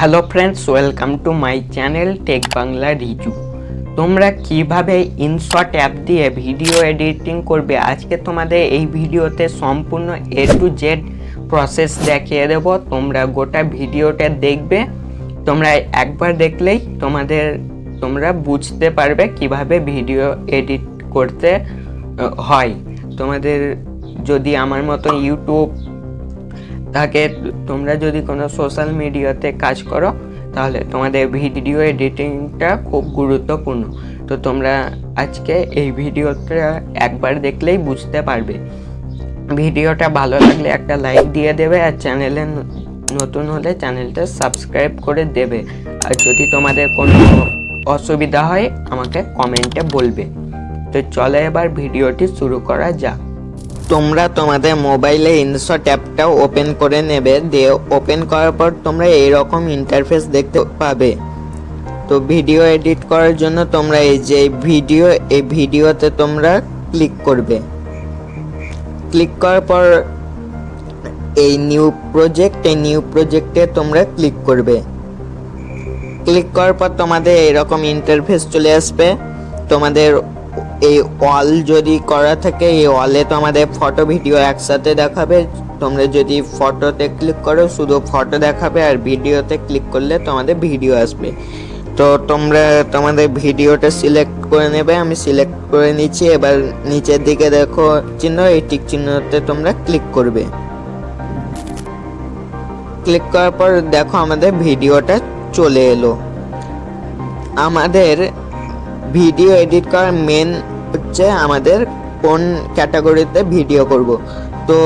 Hello friends welcome to my channel tech Bangla Riju তোমরা কীভাবে InShot app দিয়ে video editing করবে? আজকে তোমাদের এই ভিডিওতে সম্পূর্ণ এ টু জেড প্রসেস দেখিয়ে দেব। তোমরা গোটা ভিডিওটা দেখবে। তোমরা একবার দেখলেই তোমাদের, তোমরা বুঝতে পারবে কীভাবে ভিডিও এডিট করতে হয়। তোমাদের যদি আমার মতো ইউটিউব থাকে, তোমরা যদি কোনো সোশ্যাল মিডিয়াতে কাজ করো, তাহলে তোমাদের ভিডিও এডিটিংটা খুব গুরুত্বপূর্ণ। তো তোমরা আজকে এই ভিডিওটা একবার দেখলেই বুঝতে পারবে। ভিডিওটা ভালো লাগলে একটা লাইক দিয়ে দেবে, আর চ্যানেলে নতুন হলে চ্যানেলটা সাবস্ক্রাইব করে দেবে। আর যদি তোমাদের কোনো অসুবিধা হয়, আমাকে কমেন্টে বলবে। তো চলে এবার ভিডিওটি শুরু করা যাক। তোমরা তোমাদের মোবাইলে ইনশট অ্যাপটা ওপেন করে নেবে। দিয়ে ওপেন করার পর তোমরা এইরকম ইন্টারফেস দেখতে পাবে। তো ভিডিও এডিট করার জন্য তোমরা এই যে ভিডিও এই ভিডিওতে তোমরা ক্লিক করবে। ক্লিক করার পর এই নিউ প্রজেক্ট এই নিউ প্রজেক্টে তোমরা ক্লিক করবে। ক্লিক করার পর তোমাদের এরকম ইন্টারফেস চলে আসবে। তোমাদের এই ওয়াল যদি করা থাকে, এই ওয়ালে তোমাদের ফটো ভিডিও একসাথে দেখাবে। তোমরা যদি ফটোতে ক্লিক করো, শুধু ফটো দেখাবে আর ভিডিওতে ক্লিক করলে তোমাদের ভিডিও আসবে। তো তোমরা তোমাদের ভিডিওটা সিলেক্ট করে নেবে, আমি সিলেক্ট করে নিচ্ছি। এবার নিচের দিকে দেখো চিহ্ন, এই টিক চিহ্নতে তোমরা ক্লিক করবে। ক্লিক করার পর দেখো আমাদের ভিডিওটা চলে এলো। আমাদের ভিডিও এডিট করার মেন হচ্ছে আমাদের কোন ক্যাটাগরিতে ভিডিও করব। তো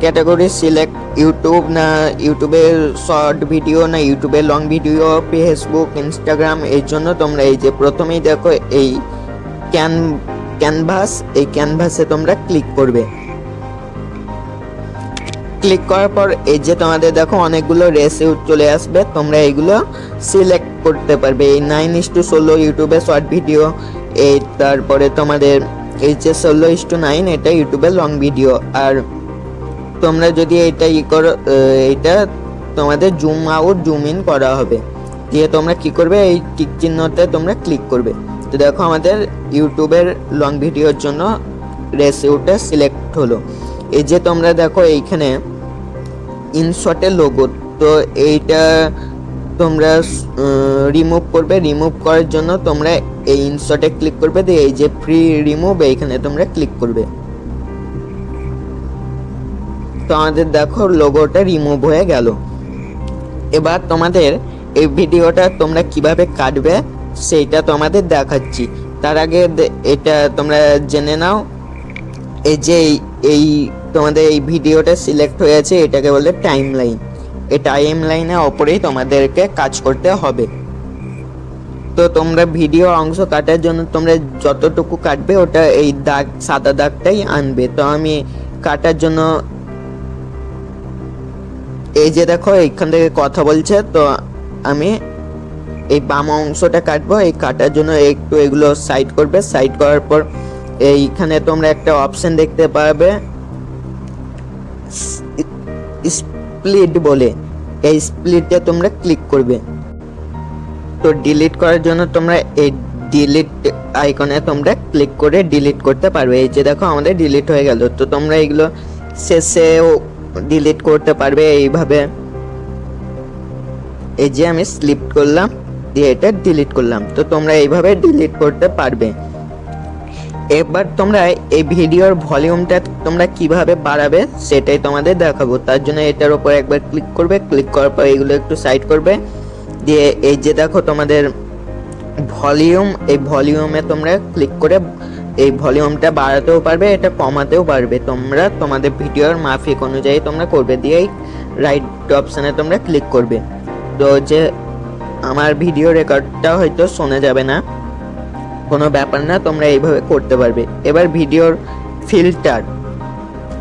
ক্যাটাগরি সিলেক্ট ইউটিউব না ইউটিউবে শর্ট ভিডিও না ইউটিউবে লং ভিডিও ফেসবুক ইনস্টাগ্রাম এই জন্য তোমরা এই যে প্রথমেই দেখো এই ক্যান ক্যানভাস এই ক্যানভাসে তোমরা ক্লিক করবে। ক্লিক করার পর এই যে তোমাদের দেখো অনেকগুলো রেসিউ চলে আসবে, তোমরা এইগুলো সিলেক্ট করতে পারবে। এই নাইন ইস টু ষোলো ইউটিউবে শর্ট ভিডিও এই তারপরে তোমাদের এই যে ষোলো ইস টু নাইন এটা ইউটিউবে লং ভিডিও আর তোমরা যদি এটা ই করো এইটা তোমাদের জুম আউট জুম ইন করা হবে। দিয়ে তোমরা কি করবে, এই টিক চিহ্নতে তোমরা ক্লিক করবে। তো দেখো আমাদের ইউটিউবের লং ভিডিওর জন্য রেসিউটা সিলেক্ট হলো। এই যে তোমরা দেখো এইখানে ইনশটের লোগো তো এইটা তোমরা রিমুভ করবে। রিমুভ করার জন্য তোমরা এই ইনশটে ক্লিক করবে। দিয়ে এই যে ফ্রি রিমুভ এইখানে তোমরা ক্লিক করবে। তো আমাদের দেখো লোগোটা রিমুভ হয়ে গেল। এবার তোমাদের এই ভিডিওটা তোমরা কীভাবে কাটবে, সেইটা তোমাদের দেখাচ্ছি। তার আগে এটা তোমরা জেনে নাও। এই যে এই তোমাদের এই ভিডিওটা সিলেক্ট হয়েছে, এটাকে বলে টাইম লাইন এই টাইম লাইনের ওপরেই তোমাদেরকে কাজ করতে হবে। তো তোমরা ভিডিও অংশ কাটার জন্য তোমরা যতটুকু কাটবে, ওটা এই দাগ, সাদা দাগটাই আনবে। তো আমি কাটার জন্য এই যে দেখো, এইখান থেকে কথা বলছে, তো আমি এই বাম অংশটা কাটবো। এই কাটার জন্য একটু এগুলো সাইড করবে। সাইড করার পর এইখানে তোমরা একটা অপশন দেখতে পাবে। স্প্লিট বলে। এই স্প্লিটে তোমরা ক্লিক করবে। তো ডিলিট করার জন্য তোমরা এই ডিলিট আইকনে তোমরা ক্লিক করে ডিলিট করতে পারবে। এই যে দেখো আমাদের ডিলিট হয়ে গেল। তো তোমরা এগুলো শেষেও ডিলিট করতে পারবে এইভাবে। এই যে আমি স্লিপ করলাম, দিয়ে এটা ডিলিট করলাম। তো তোমরা এইভাবে ডিলিট করতে পারবে। এবার তোমরা এই ভিডিওর ভলিউমটা তোমরা কীভাবে বাড়াবে সেটাই তোমাদের দেখাবো। তার জন্য এটার উপর একবার ক্লিক করবে। ক্লিক করার পর এগুলো একটু সাইড করবে। দিয়ে এই যে দেখো তোমাদের ভলিউম, এই ভলিউমে তোমরা ক্লিক করে এই ভলিউমটা বাড়াতেও পারবে, এটা কমাতেও পারবে। তোমরা তোমাদের ভিডিওর মাফিক অনুযায়ী তোমরা করবে। দিয়ে এই রাইট অপশানে তোমরা ক্লিক করবে। তো যে আমার ভিডিও রেকর্ডটা হয়তো শোনা যাবে না। কোনো ব্যাপার না, তোমরা এইভাবে করতে পারবে। এবার ভিডিওর ফিল্টার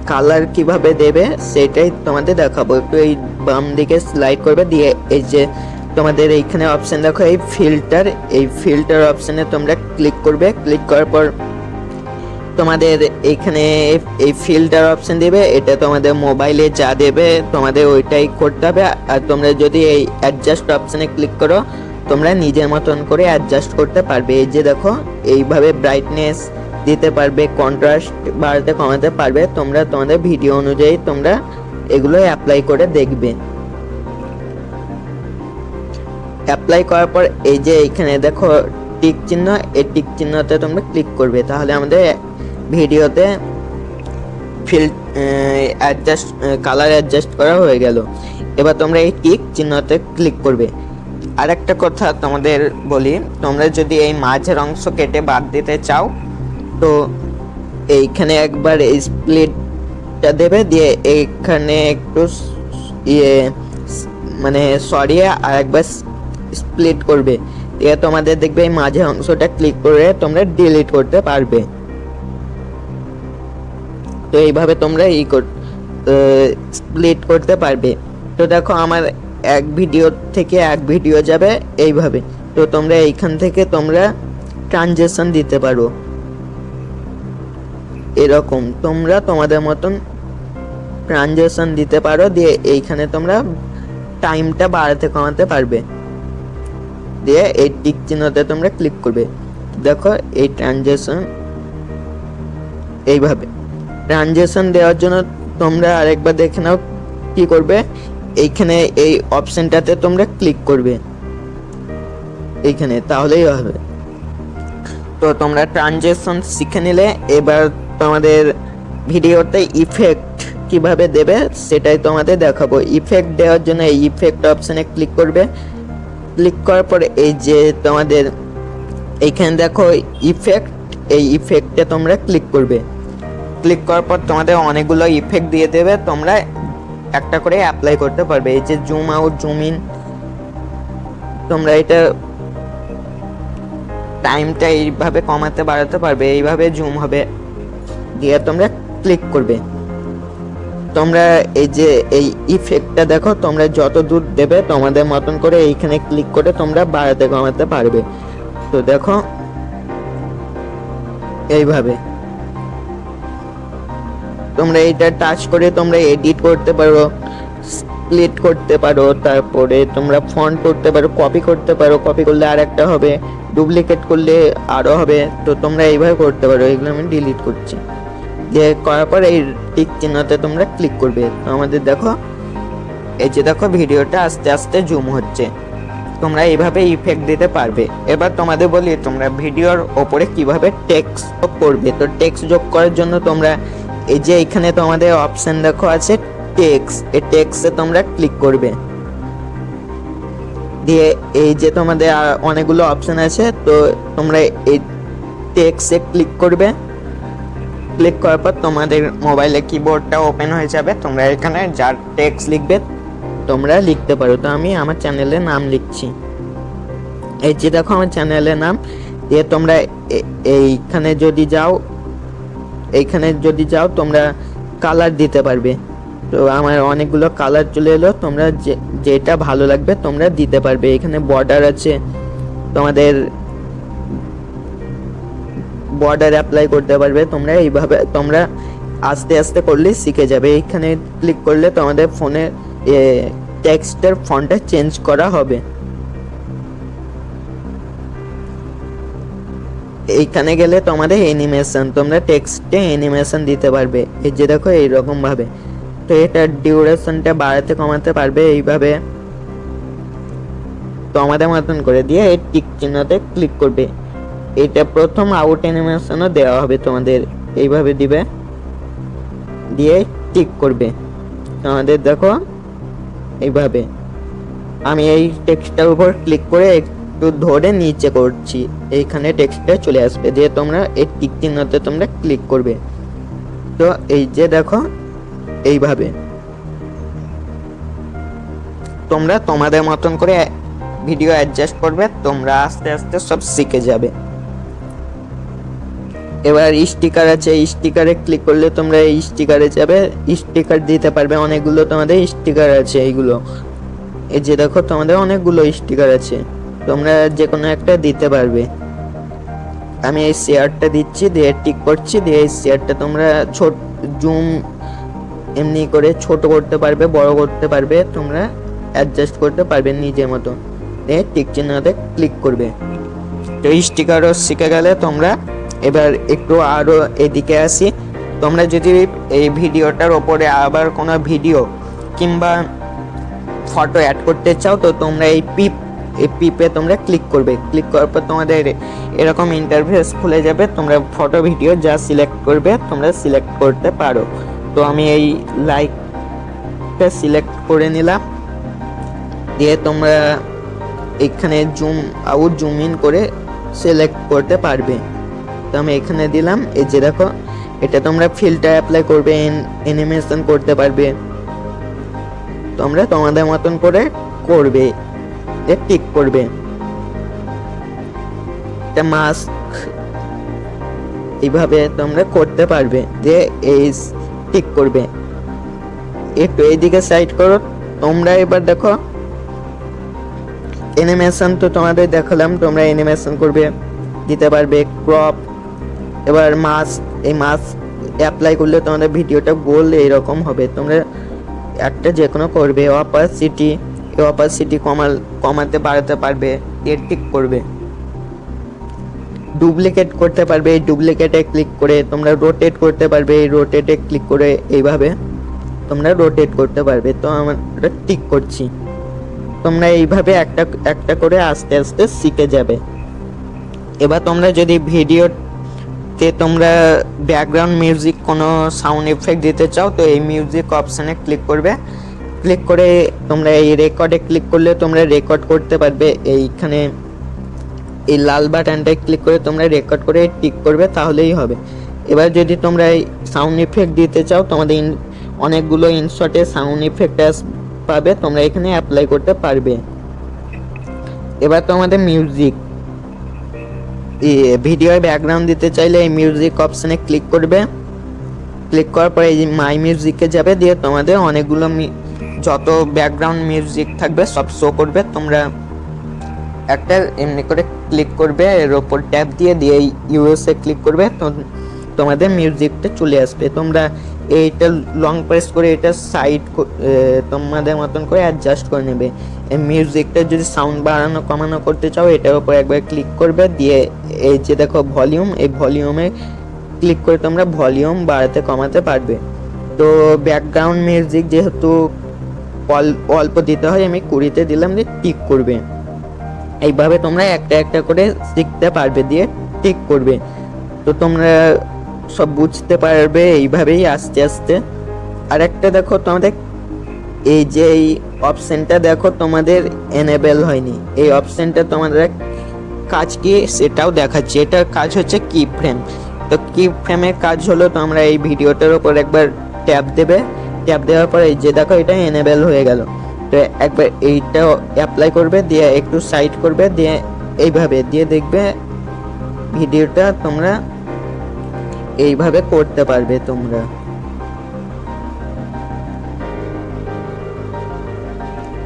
কালার কীভাবে দেবে সেটাই তোমাদের দেখাবো। একটু এই বাম দিকে স্লাইড করবে, দিয়ে এই যে তোমাদের এইখানে অপশন দেখো, এই ফিল্টার এই ফিল্টার অপশনে তোমরা ক্লিক করবে। ক্লিক করার পর তোমাদের এখানে এই ফিল্টার অপশন দেবে, এটা তোমাদের মোবাইলে যা দেবে, তোমাদের ওইটাই করতে হবে। আর তোমরা যদি এই অ্যাডজাস্ট অপশনে ক্লিক করো তোমরা নিজের মতন করে অ্যাডজাস্ট করতে পারবে। এই যে দেখো, এইভাবে ব্রাইটনেস দিতে পারবে কন্ট্রাস্ট বাড়াতে, কমাতে পারবে। তোমরা তোমাদের ভিডিও অনুযায়ী তোমরা এগুলো অ্যাপ্লাই করে দেখবে। অ্যাপ্লাই করার পর এই যে এইখানে দেখো টিক চিহ্ন, এই টিক চিহ্নতে তোমরা ক্লিক করবে। তাহলে আমাদের ভিডিওতে ফিল অ্যাডজাস্ট কালার অ্যাডজাস্ট করা হয়ে গেল। এবার তোমরা এই টিক চিহ্নতে ক্লিক করবে। আর একটা কথা তোমাদের বলি, তোমরা যদি এই মাঝের অংশ কেটে বাদ দিতে চাও, তো এইখানে একবার স্প্লিটটা দেবে, দিয়ে এইখানে একটু ইয়ে মানে সরিয়ে আর একবার স্প্লিট করবে। দিয়ে তোমাদের দেখবে এই মাঝের অংশটা ক্লিক করে তোমরা ডিলিট করতে পারবে। তো এইভাবে তোমরা ই স্প্লিট করতে পারবে। তো দেখো আমার এক ভিডিও থেকে এক ভিডিও যাবে এইভাবে। তো তোমরা এইখান থেকে তোমরা ট্রানজেকশন দিতে পারো। এরকম তোমরা তোমাদের মতন ট্রানজেকশন দিতে পারো, দিয়ে এইখানে তোমরা টাইমটা বাড়াতে কমাতে পারবে। দিয়ে এই টিক চিহ্নতে তোমরা ক্লিক করবে। দেখো এই ট্রানজেকশন এইভাবে। ট্রানজেকশন দেওয়ার জন্য তোমরা আরেকবার দেখে নাও কি করবে। এইখানে এই অপশনটাতে তোমরা ক্লিক করবে। এইখানে, তাহলেই হবে। তো তোমরা ট্রানজেকশন শিখে নিলে, এবার তোমাদের ভিডিওতে ইফেক্ট কীভাবে দেবে সেটাই তোমাদের দেখাবো। ইফেক্ট দেওয়ার জন্য এই ইফেক্ট অপশনে ক্লিক করবে। ক্লিক করার পর এই যে তোমাদের এইখানে দেখো ইফেক্ট এই ইফেক্টে তোমরা ক্লিক করবে। ক্লিক করার পর তোমাদের অনেকগুলো ইফেক্ট দিয়ে দেবে। তোমরা একটা করে অ্যাপ্লাই করতে পারবে। এই যে জুম আউট জুম ইন তোমরা এটা টাইমটা এইভাবে কমাতে, বাড়াতে পারবে। এইভাবে জুম হবে। দিয়ে তোমরা ক্লিক করবে। তোমরা এই যে এই ইফেক্টটা দেখো, তোমরা যত দূর দেবে তোমাদের মতন করে এইখানে ক্লিক করে তোমরা বাড়াতে, কমাতে পারবে। তো দেখো, এইভাবে। তোমরা এটা টাচ করে তোমরা এডিট করতে পারো স্প্লিট করতে পারো, তারপরে তোমরা ফন্ট করতে পারো কপি করতে পারো কপি করলে আর একটা হবে ডুপ্লিকেট করলে আরও হবে, তো তোমরা এইভাবে করতে পারো, এগুলো আমি ডিলিট করছি। যে করার পর এই টিক চিহ্নতে তোমরা ক্লিক করবে। আমাদের দেখো, এই যে দেখো ভিডিওটা আস্তে আস্তে জুম হচ্ছে। তোমরা এইভাবে ইফেক্ট দিতে পারবে। এবার তোমাদের বলি, তোমরা ভিডিওর ওপরে কীভাবে টেক্সট যোগ করবে? তো টেক্সট যোগ করার জন্য তোমরা এই যে এখানে তোমাদের অপশন দেখো আছে টেক্স এই টেক্সে তোমরা ক্লিক করবে। দিয়ে এই যে তোমাদের অনেকগুলো অপশন আছে, তো তোমরা এই টেক্সে ক্লিক করবে। ক্লিক করার পর তোমাদের মোবাইলে কিবোর্ডটা ওপেন হয়ে যাবে। তোমরা এখানে যার টেক্সট লিখবে, তোমরা লিখতে পারো। তো আমি আমার চ্যানেলের নাম লিখছি। এই যে দেখো আমার চ্যানেলের নাম, দিয়ে তোমরা এইখানে যদি যাও এইখানে যদি যাও, তোমরা কালার দিতে পারবে। তো আমার অনেকগুলো কালার চলে এলো, তোমরা যে, যেটা ভালো লাগবে তোমরা দিতে পারবে। এখানে বর্ডার আছে, তোমাদের বর্ডার অ্যাপ্লাই করতে পারবে, তোমরা এইভাবে, তোমরা আস্তে আস্তে করলে শিখে যাবে। এইখানে ক্লিক করলে তোমাদের ফোনে টেক্সটের ফন্টটা চেঞ্জ করা হবে। এইখানে গেলে তোমাদের অ্যানিমেশন তোমরা টেক্সটে অ্যানিমেশন দিতে পারবে। এই যে দেখো এইরকম ভাবে তো এটা ডিউরেশনটা বাড়াতে কমাতে পারবে এইভাবে। তো আমাদের মতন করে দিয়ে এই টিক চিহ্নতে ক্লিক করবে। এটা প্রথম আউট অ্যানিমেশনও দেওয়া হবে তোমাদের। এইভাবে দিবে। দিয়ে টিক করবে। তোমাদের দেখো, এইভাবে। আমি এই টেক্সটটার উপর ক্লিক করে একটু ধরে নিচে করছি। এইখানে টেক্সটটা চলে আসবে দিয়ে তোমরা এই টিক চিহ্নতে তোমরা ক্লিক করবে। তো এই যে দেখো, এইভাবে। তোমরা তোমাদের মতন করে ভিডিও অ্যাডজাস্ট করবে, তোমরা আস্তে আস্তে সব শিখে যাবে। এবার স্টিকার আছে স্টিকারে ক্লিক করলে তোমরা এই স্টিকারে যাবে। স্টিকার দিতে পারবে, অনেকগুলো তোমাদের স্টিকার আছে এইগুলো। এই যে দেখো, তোমাদের অনেকগুলো স্টিকার আছে। তোমরা যে কোনো একটা দিতে পারবে। আমি এই শেয়ারটা দিচ্ছি, দিয়ে টিক করছি, দিয়ে এই শেয়ারটা তোমরা ছোট জুম এমনি করে ছোট করতে পারবে, বড় করতে পারবে, তোমরা অ্যাডজাস্ট করতে পারবে নিজের মতো। দিয়ে টিক চিহ্নতে ক্লিক করবে। তো স্টিকারও শিখে গেলে তোমরা এবার একটু আরও এদিকে আসি। তোমরা যদি এই ভিডিওটার ওপরে আবার কোনো ভিডিও কিংবা ফটো অ্যাড করতে চাও, তো তোমরা এই পিপ এই পিপে তোমরা ক্লিক করবে। ক্লিক করার পর তোমাদের এরকম ইন্টারফেস খুলে যাবে। তোমরা ফটো ভিডিও যা সিলেক্ট করবে, তোমরা সিলেক্ট করতে পারো। তো আমি এই লাইকটা সিলেক্ট করে নিলাম। দিয়ে তোমরা এখানে জুম আউট জুম ইন করে সিলেক্ট করতে পারবে। তো আমি এখানে দিলাম। এই যে দেখো, এটা তোমরা ফিল্টার অ্যাপ্লাই করবে অ্যানিমেশন করতে পারবে। তোমরা তোমাদের মতন করে করবে। এ টিক করবে। মাস্ক এইভাবে তোমরা করতে পারবে যে এই টিক করবে। একটু এইদিকে সাইড করো, তোমরা এবার দেখো অ্যানিমেশন তো তোমাদের দেখালাম, তোমরা অ্যানিমেশন করবে, দিতে পারবে ক্রপ এবার মাস্ক এই মাস্ক অ্যাপ্লাই করলে তোমাদের ভিডিওটা গোল এইরকম হবে। তোমরা একটা যে কোনো করবে অপাসিটি অপাসিটি কমাল, কমাতে বাড়াতে পারবে, এর ঠিক করবে। ডুপ্লিকেট করতে পারবে, এই ডুপ্লিকেটে ক্লিক করে তোমরা রোটেট করতে পারবে, এই রোটেটে ক্লিক করে এইভাবে তোমরা রোটেট করতে পারবে। তো আমরা টিক করছি। তোমরা এইভাবে একটা একটা করে আস্তে আস্তে শিখে যাবে। এবার তোমরা যদি ভিডিওতে তোমরা ব্যাকগ্রাউন্ড মিউজিক কোনো সাউন্ড এফেক্ট দিতে চাও, তো এই মিউজিক অপশানে ক্লিক করবে। ক্লিক করে তোমরা এই রেকর্ডে ক্লিক করলে তোমরা রেকর্ড করতে পারবে। এইখানে এই লাল বাটনটায় ক্লিক করে তোমরা রেকর্ড করে টিক করবে, তাহলেই হবে। এবার যদি তোমরা এই সাউন্ড ইফেক্ট দিতে চাও, তোমাদের অনেকগুলো ইনশটে সাউন্ড ইফেক্ট পাবে, তোমরা এখানে অ্যাপ্লাই করতে পারবে। এবার তোমাদের মিউজিক ভিডিও ব্যাকগ্রাউন্ড দিতে চাইলে এই মিউজিক অপশানে ক্লিক করবে। ক্লিক করার পরে এই মাই মিউজিকে যাবে, দিয়ে তোমাদের অনেকগুলো যত ব্যাকগ্রাউন্ড মিউজিক থাকবে, সব শো করবে, তোমরা একটা এমনি করে ক্লিক করবে, এর ওপর ট্যাপ দিয়ে দিয়ে ইউএসএ ক্লিক করবে, তো তোমাদের মিউজিকটা চলে আসবে। তোমরা এইটা লং প্রেস করে এটা সাইড তোমাদের মতন করে অ্যাডজাস্ট করে নেবে। এই মিউজিকটা যদি সাউন্ড বাড়ানো, কমানো করতে চাও, এটার উপর একবার ক্লিক করবে, দিয়ে এই যে দেখো ভলিউম এই ভলিউমে ক্লিক করে তোমরা ভলিউম বাড়াতে, কমাতে পারবে। তো ব্যাকগ্রাউন্ড মিউজিক যেহেতু অল্প দিতে হয়, আমি কুড়িতে দিলাম দিয়ে টিক করবে। এইভাবে তোমরা একটা একটা করে শিখতে পারবে দিয়ে টিক করবে। তো তোমরা সব বুঝতে পারবে, এইভাবেই আস্তে আস্তে। আর একটা দেখো, তোমাদের এই যে এই অপশানটা দেখো, তোমাদের এনেবেল হয়নি। এই অপশানটা তোমাদের কাজ কি সেটাও দেখাচ্ছে। এটার কাজ হচ্ছে কি ফ্রেম তো কি ফ্রেমের কাজ হলো তোমরা এই ভিডিওটার উপর একবার ট্যাপ দেবে। ট্যাপ দেওয়ার পরে যে দেখো এটা এনেবেল হয়ে গেল। তো একবার এইটা অ্যাপ্লাই করবে, দিয়ে একটু সাইড করবে, দিয়ে এইভাবে, দিয়ে দেখবে ভিডিওটা তোমরা এইভাবে করতে পারবে তোমরা।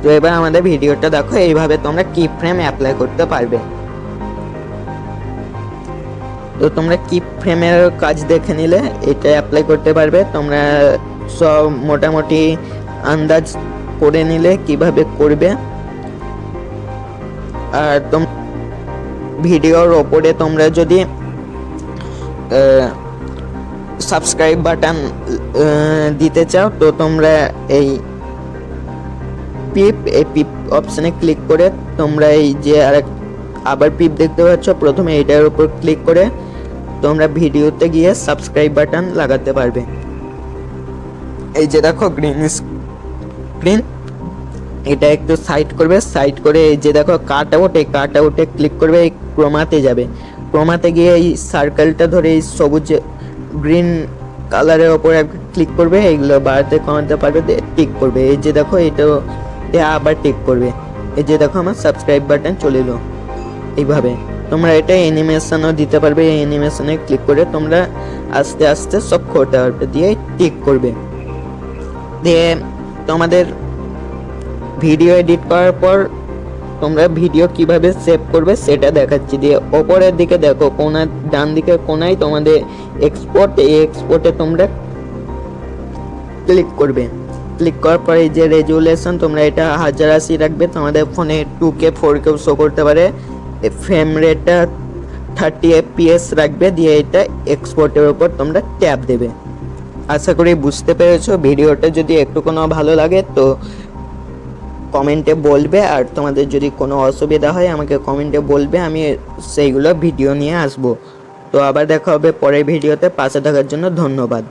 তো এবার আমাদের ভিডিওটা দেখো, এইভাবে তোমরা কি ফ্রেম অ্যাপ্লাই করতে পারবে। তো তোমরা কি ফ্রেমের কাজ দেখে নিলে, এটা অ্যাপ্লাই করতে পারবে, তোমরা সব মোটামুটি আন্দাজ করে নিলে কীভাবে করবে। আর তোম, ভিডিওর ওপরে তোমরা যদি সাবস্ক্রাইব বাটন দিতে চাও, তো তোমরা এই পিপ এই পিপ অপশানে ক্লিক করে তোমরা এই যে আরেক আবার পিপ দেখতে পাচ্ছ, প্রথমে এটার উপর ক্লিক করে তোমরা ভিডিওতে গিয়ে সাবস্ক্রাইব বাটন লাগাতে পারবে। এই যে দেখো গ্রিন স্ক্রিন এটা একটু সাইড করবে সাইড করে এই যে দেখো কাট আউট এই কাট আউটে ক্লিক করবে, এই ক্রোমাতে যাবে। ক্রোমাতে গিয়ে এই সার্কেলটা ধরে এই সবুজ গ্রিন কালারের ওপরে ক্লিক করবে, এইগুলো বাড়াতে কমাতে পারবে টিক করবে। এই যে দেখো এটাও, এ আবার টিক করবে। এই যে দেখো আমার সাবস্ক্রাইব বাটন চলে এলো। এইভাবে। তোমরা এটা অ্যানিমেশনও দিতে পারবে, এই অ্যানিমেশনে ক্লিক করে তোমরা আস্তে আস্তে সব পারবে, দিয়ে টিক করবে। দিয়ে তোমাদের ভিডিও এডিট করার পর তোমরা ভিডিও কীভাবে সেভ করবে সেটা দেখাচ্ছি। দিয়ে ওপরের দিকে দেখো কোনার ডান দিকে কোনায় তোমাদের এক্সপোর্ট এই এক্সপোর্টে তোমরা ক্লিক করবে। ক্লিক করার পরে এই যে রেজুলেশন তোমরা এটা হাজার আশি রাখবে। তোমাদের ফোনে টু কে ফোর কেও শো করতে পারে। ফ্রেম রেটটা থার্টি এফপিএস রাখবে। দিয়ে এটা এক্সপোর্টের উপর তোমরা ট্যাপ দেবে। আশা করি বুঝতে পেরেছ, ভিডিওটা যদি একটু কোনো ভালো লাগে তো কমেন্টে বলবে, আর তোমাদের যদি কোনো অসুবিধা হয় আমাকে কমেন্টে বলবে, আমি সেইগুলো ভিডিও নিয়ে আসব। তো আবার দেখা হবে পরের ভিডিওতে, পাশে থাকার জন্য ধন্যবাদ।